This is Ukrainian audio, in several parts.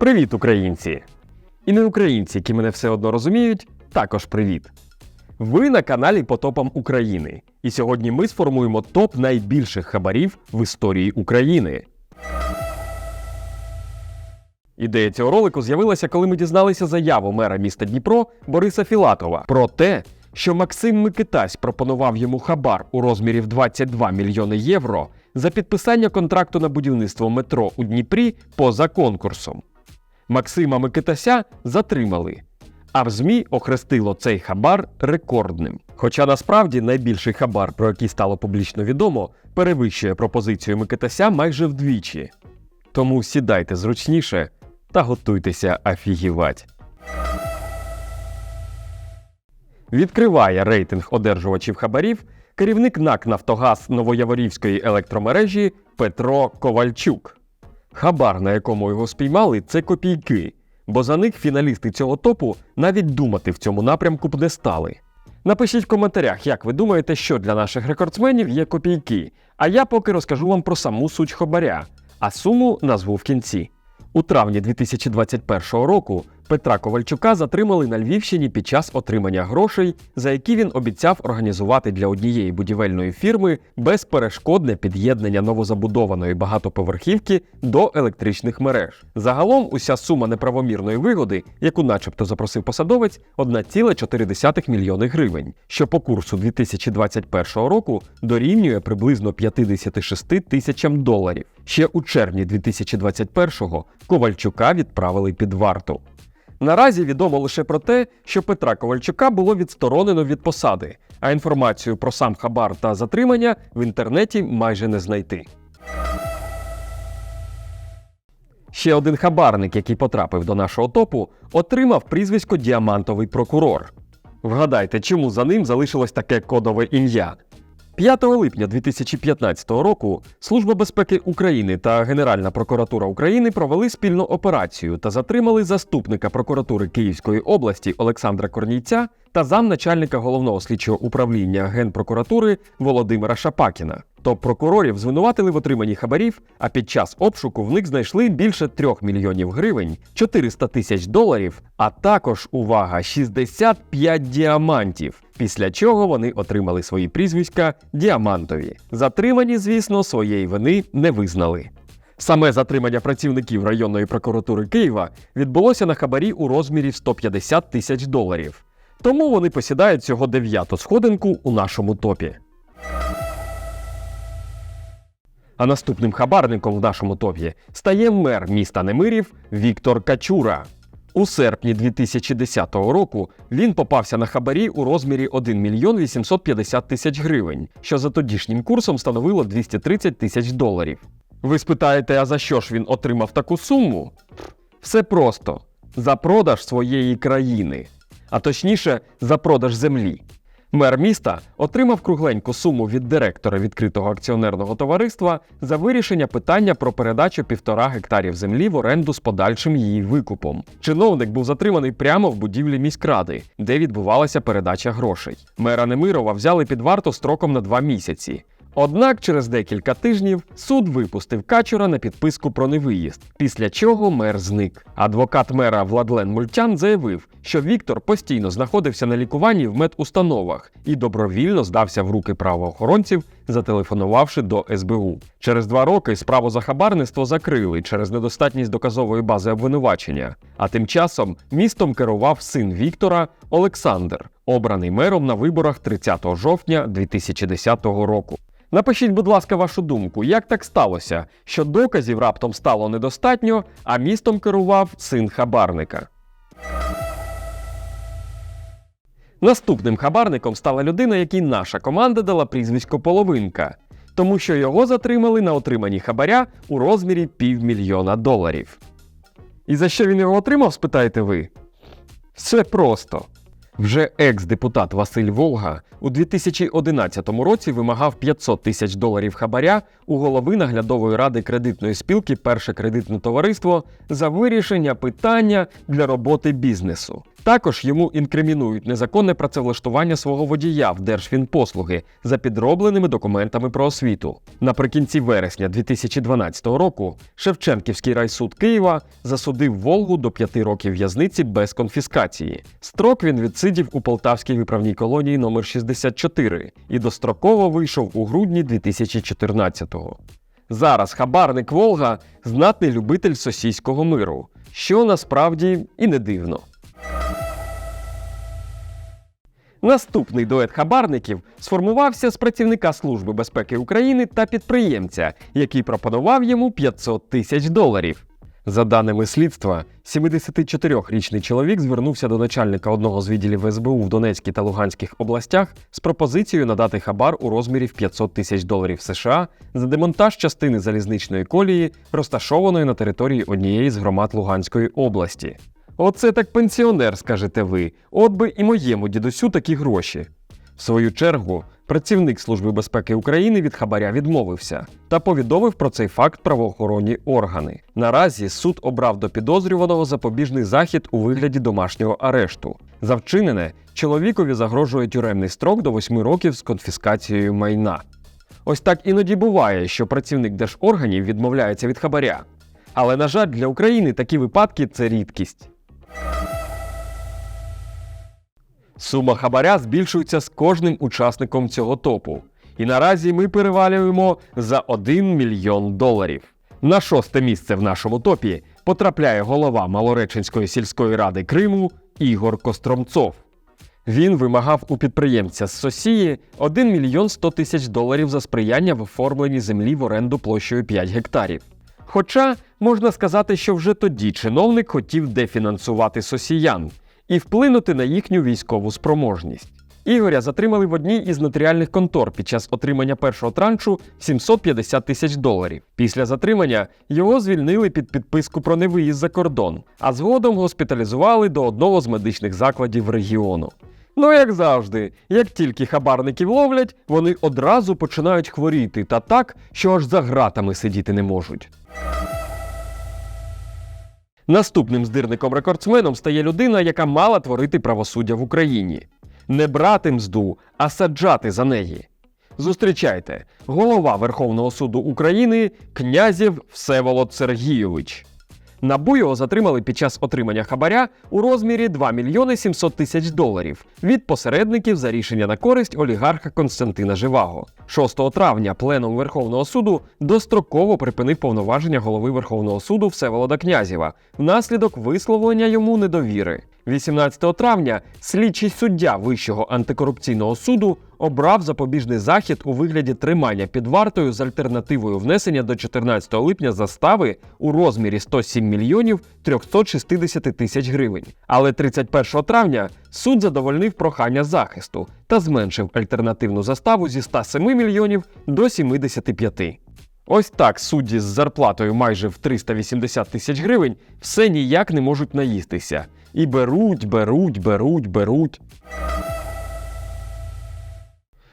Привіт, українці! І не українці, які мене все одно розуміють, також привіт! Ви на каналі по топам України. І сьогодні ми сформуємо топ найбільших хабарів в історії України. Ідея цього ролику з'явилася, коли ми дізналися заяву мера міста Дніпро Бориса Філатова про те, що Максим Микитась пропонував йому хабар у розмірі в 22 мільйони євро за підписання контракту на будівництво метро у Дніпрі поза конкурсом. Максима Микитася затримали. А в ЗМІ охрестило цей хабар рекордним. Хоча насправді найбільший хабар, про який стало публічно відомо, перевищує пропозицію Микитася майже вдвічі. Тому сідайте зручніше та готуйтеся афігівать. Відкриває рейтинг одержувачів хабарів керівник НАК Нафтогаз Новояворівської електромережі Петро Ковальчук. Хабар, на якому його спіймали, це копійки, бо за них фіналісти цього топу навіть думати в цьому напрямку б не стали. Напишіть в коментарях, як ви думаєте, що для наших рекордсменів є копійки, а я поки розкажу вам про саму суть хабаря, а суму назву в кінці. У травні 2021 року Петра Ковальчука затримали на Львівщині під час отримання грошей, за які він обіцяв організувати для однієї будівельної фірми безперешкодне під'єднання новозабудованої багатоповерхівки до електричних мереж. Загалом уся сума неправомірної вигоди, яку начебто запросив посадовець, 1,4 мільйони гривень, що по курсу 2021 року дорівнює приблизно 56 тисячам доларів. Ще у червні 2021-го Ковальчука відправили під варту. Наразі відомо лише про те, що Петра Ковальчука було відсторонено від посади, а інформацію про сам хабар та затримання в інтернеті майже не знайти. Ще один хабарник, який потрапив до нашого топу, отримав прізвисько Діамантовий прокурор. Вгадайте, чому за ним залишилось таке кодове ім'я. 5 липня 2015 року Служба безпеки України та Генеральна прокуратура України провели спільну операцію та затримали заступника прокуратури Київської області Олександра Корнійця та замначальника головного слідчого управління Генпрокуратури Володимира Шапакіна. Топ-прокурорів звинуватили в отриманні хабарів, а під час обшуку в них знайшли більше 3 мільйонів гривень, 400 тисяч доларів, а також увага 65 діамантів. Після чого вони отримали свої прізвиська діамантові. Затримані, звісно, своєї вини не визнали. Саме затримання працівників районної прокуратури Києва відбулося на хабарі у розмірі 150 тисяч доларів. Тому вони посідають цього дев'яту сходинку у нашому топі. А наступним хабарником в нашому топі стає мер міста Немирів Віктор Качура. У серпні 2010 року він попався на хабарі у розмірі 1 мільйон 850 тисяч гривень, що за тодішнім курсом становило 230 тисяч доларів. Ви спитаєте, а за що ж він отримав таку суму? Все просто за продаж своєї країни, а точніше, за продаж землі. Мер міста отримав кругленьку суму від директора відкритого акціонерного товариства за вирішення питання про передачу півтора гектарів землі в оренду з подальшим її викупом. Чиновник був затриманий прямо в будівлі міськради, де відбувалася передача грошей. Мера Немирова взяли під варту строком на два місяці. Однак через декілька тижнів суд випустив Качура на підписку про невиїзд, після чого мер зник. Адвокат мера Владлен Мультян заявив, що Віктор постійно знаходився на лікуванні в медустановах і добровільно здався в руки правоохоронців, зателефонувавши до СБУ. Через два роки справу за хабарництво закрили через недостатність доказової бази обвинувачення. А тим часом містом керував син Віктора Олександр, обраний мером на виборах 30 жовтня 2010 року. Напишіть, будь ласка, вашу думку, як так сталося, що доказів раптом стало недостатньо, а містом керував син хабарника. Наступним хабарником стала людина, якій наша команда дала прізвисько Половинка, тому що його затримали на отриманні хабаря у розмірі півмільйона доларів. І за що він його отримав, спитаєте ви? Все просто. Вже екс-депутат Василь Волга у 2011 році вимагав 500 тисяч доларів хабаря у голови наглядової ради кредитної спілки Перше кредитне товариство за вирішення питання для роботи бізнесу. Також йому інкримінують незаконне працевлаштування свого водія в Держфінпослуги за підробленими документами про освіту. Наприкінці вересня 2012 року Шевченківський райсуд Києва засудив Волгу до п'яти років в'язниці без конфіскації. Строк він відсидів у Полтавській виправній колонії номер 64 і достроково вийшов у грудні 2014-го. Зараз хабарник Волга знатний любитель сосійського миру, що насправді і не дивно. Наступний дует хабарників сформувався з працівника Служби безпеки України та підприємця, який пропонував йому 500 тисяч доларів. За даними слідства, 74-річний чоловік звернувся до начальника одного з відділів СБУ в Донецькій та Луганських областях з пропозицією надати хабар у розмірі в 500 тисяч доларів США за демонтаж частини залізничної колії, розташованої на території однієї з громад Луганської області. Оце так пенсіонер, скажете ви. От би і моєму дідусю такі гроші. В свою чергу, працівник Служби безпеки України від хабаря відмовився та повідомив про цей факт правоохоронні органи. Наразі суд обрав до підозрюваного запобіжний захід у вигляді домашнього арешту. За вчинене чоловікові загрожує тюремний строк до 8 років з конфіскацією майна. Ось так іноді буває, що працівник держорганів відмовляється від хабаря. Але, на жаль, для України такі випадки це рідкість. Сума хабаря збільшується з кожним учасником цього топу. І наразі ми перевалюємо за 1 мільйон доларів. На шосте місце в нашому топі потрапляє голова Малореченської сільської ради Криму Ігор Костромцов. Він вимагав у підприємця з Сосії 1 мільйон 100 тисяч доларів за сприяння в оформленні землі в оренду площею 5 гектарів. Хоча можна сказати, що вже тоді чиновник хотів дефінансувати сосіян і вплинути на їхню військову спроможність. Ігоря затримали в одній із нотаріальних контор під час отримання першого траншу 750 тисяч доларів. Після затримання його звільнили під підписку про невиїзд за кордон, а згодом госпіталізували до одного з медичних закладів регіону. Ну, як завжди, як тільки хабарників ловлять, вони одразу починають хворіти та так, що аж за гратами сидіти не можуть. Наступним здирником-рекордсменом стає людина, яка мала творити правосуддя в Україні. Не брати мзду, а саджати за неї. Зустрічайте, голова Верховного суду України князів Всеволод Сергійович. Набу його затримали під час отримання хабаря у розмірі 2 мільйони 700 тисяч доларів від посередників за рішення на користь олігарха Константина Живаго. 6 травня пленум Верховного суду достроково припинив повноваження голови Верховного суду Всеволода Князєва внаслідок висловлення йому недовіри. 18 травня слідчий суддя Вищого антикорупційного суду обрав запобіжний захід у вигляді тримання під вартою з альтернативою внесення до 14 липня застави у розмірі 107 мільйонів 360 тисяч гривень. Але 31 травня суд задовольнив прохання захисту та зменшив альтернативну заставу зі 107 мільйонів до 75. Ось так судді з зарплатою майже в 380 тисяч гривень все ніяк не можуть наїстися. І беруть, беруть, беруть, беруть.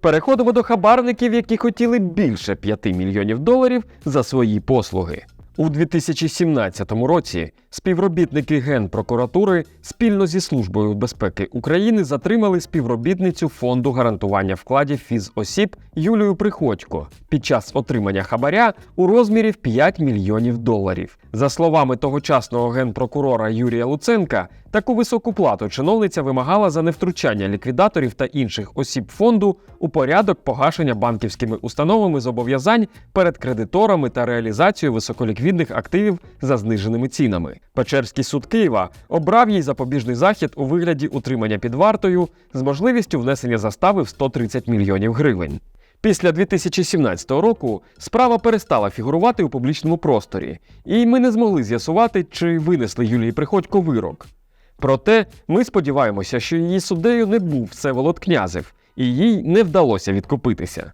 Переходимо до хабарників, які хотіли більше 5 мільйонів доларів за свої послуги. У 2017 році співробітники Генпрокуратури спільно зі Службою безпеки України затримали співробітницю фонду гарантування вкладів фізосіб Юлію Приходько під час отримання хабаря у розмірі в 5 мільйонів доларів. За словами тогочасного генпрокурора Юрія Луценка, таку високу плату чиновниця вимагала за невтручання ліквідаторів та інших осіб фонду у порядок погашення банківськими установами зобов'язань перед кредиторами та реалізацію високоліквідних активів за зниженими цінами. Печерський суд Києва обрав їй запобіжний захід у вигляді утримання під вартою з можливістю внесення застави в 130 мільйонів гривень. Після 2017 року справа перестала фігурувати у публічному просторі, і ми не змогли з'ясувати, чи винесли Юлії Приходько вирок. Проте ми сподіваємося, що її суддею не був Всеволод Князев, і їй не вдалося відкупитися.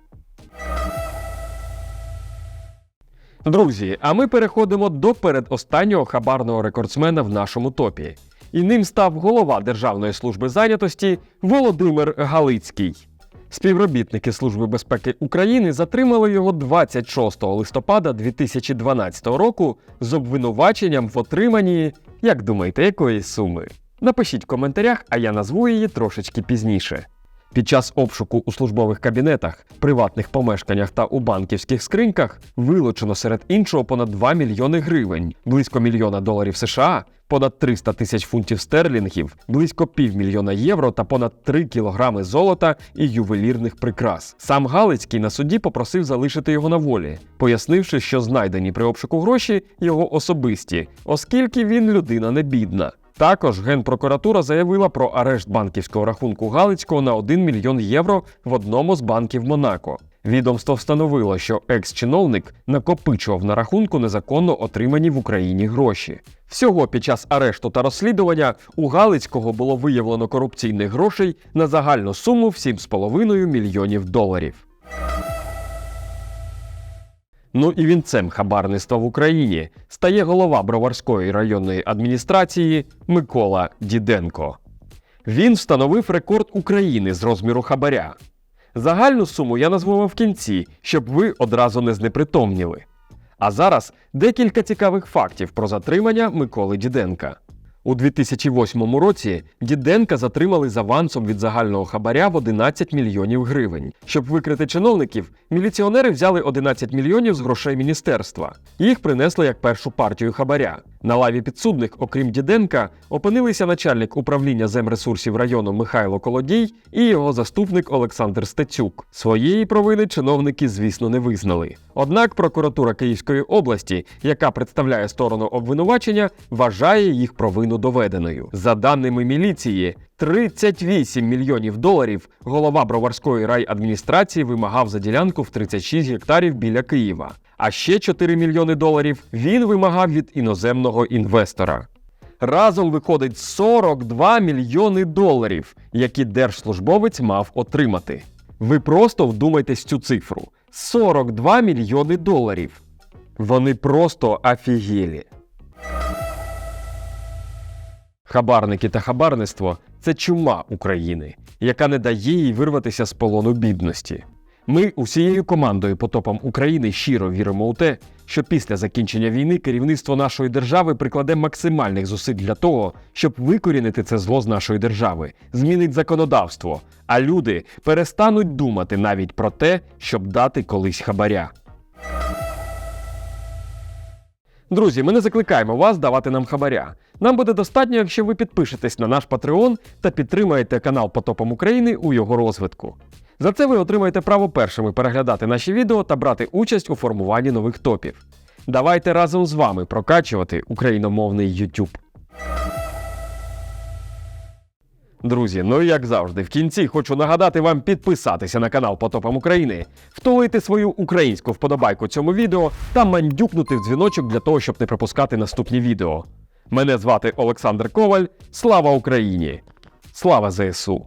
Друзі, а ми переходимо до передостаннього хабарного рекордсмена в нашому топі. І ним став голова Державної служби зайнятості Володимир Галицький. Співробітники Служби безпеки України затримали його 26 листопада 2012 року з обвинуваченням в отриманні, як думаєте, якої суми? Напишіть в коментарях, а я назву її трошечки пізніше. Під час обшуку у службових кабінетах, приватних помешканнях та у банківських скриньках вилучено серед іншого понад 2 мільйони гривень, близько мільйона доларів США, понад 300 тисяч фунтів стерлінгів, близько півмільйона євро та понад 3 кілограми золота і ювелірних прикрас. Сам Галицький на суді попросив залишити його на волі, пояснивши, що знайдені при обшуку гроші його особисті, оскільки він людина не бідна. Також Генпрокуратура заявила про арешт банківського рахунку Галицького на 1 мільйон євро в одному з банків Монако. Відомство встановило, що екс-чиновник накопичував на рахунку незаконно отримані в Україні гроші. Всього під час арешту та розслідування у Галицького було виявлено корупційних грошей на загальну суму в 7,5 мільйонів доларів. Ну і вінцем хабарництва в Україні стає голова Броварської районної адміністрації Микола Діденко. Він встановив рекорд України з розміру хабаря. Загальну суму я назву вам в кінці, щоб ви одразу не знепритомніли. А зараз декілька цікавих фактів про затримання Миколи Діденка. У 2008 році Діденка затримали з авансом від загального хабаря в 11 мільйонів гривень. Щоб викрити чиновників, міліціонери взяли 11 мільйонів з грошей міністерства. Їх принесли як першу партію хабаря. На лаві підсудних, окрім Діденка, опинилися начальник управління земресурсів району Михайло Колодій і його заступник Олександр Стецюк. Своєї провини чиновники, звісно, не визнали. Однак прокуратура Київської області, яка представляє сторону обвинувачення, вважає їх провину доведеною. За даними міліції, 38 мільйонів доларів голова Броварської райадміністрації вимагав за ділянку в 36 гектарів біля Києва. А ще 4 мільйони доларів він вимагав від іноземного інвестора. Разом виходить 42 мільйони доларів, які держслужбовець мав отримати. Ви просто вдумайтесь цю цифру: 42 мільйони доларів. Вони просто офігелі. Хабарники та хабарництво це чума України, яка не дає їй вирватися з полону бідності. Ми усією командою потопом України щиро віримо у те, що після закінчення війни керівництво нашої держави прикладе максимальних зусиль для того, щоб викорінити це зло з нашої держави, змінить законодавство, а люди перестануть думати навіть про те, щоб дати колись хабаря. Друзі, ми не закликаємо вас давати нам хабаря. Нам буде достатньо, якщо ви підпишетесь на наш Patreon та підтримаєте канал Потопом України у його розвитку. За це ви отримаєте право першими переглядати наші відео та брати участь у формуванні нових топів. Давайте разом з вами прокачувати україномовний YouTube. Друзі, ну і як завжди, в кінці хочу нагадати вам підписатися на канал Потопом України, втулити свою українську вподобайку цьому відео та мандюкнути в дзвіночок для того, щоб не пропускати наступні відео. Мене звати Олександр Коваль. Слава Україні! Слава ЗСУ!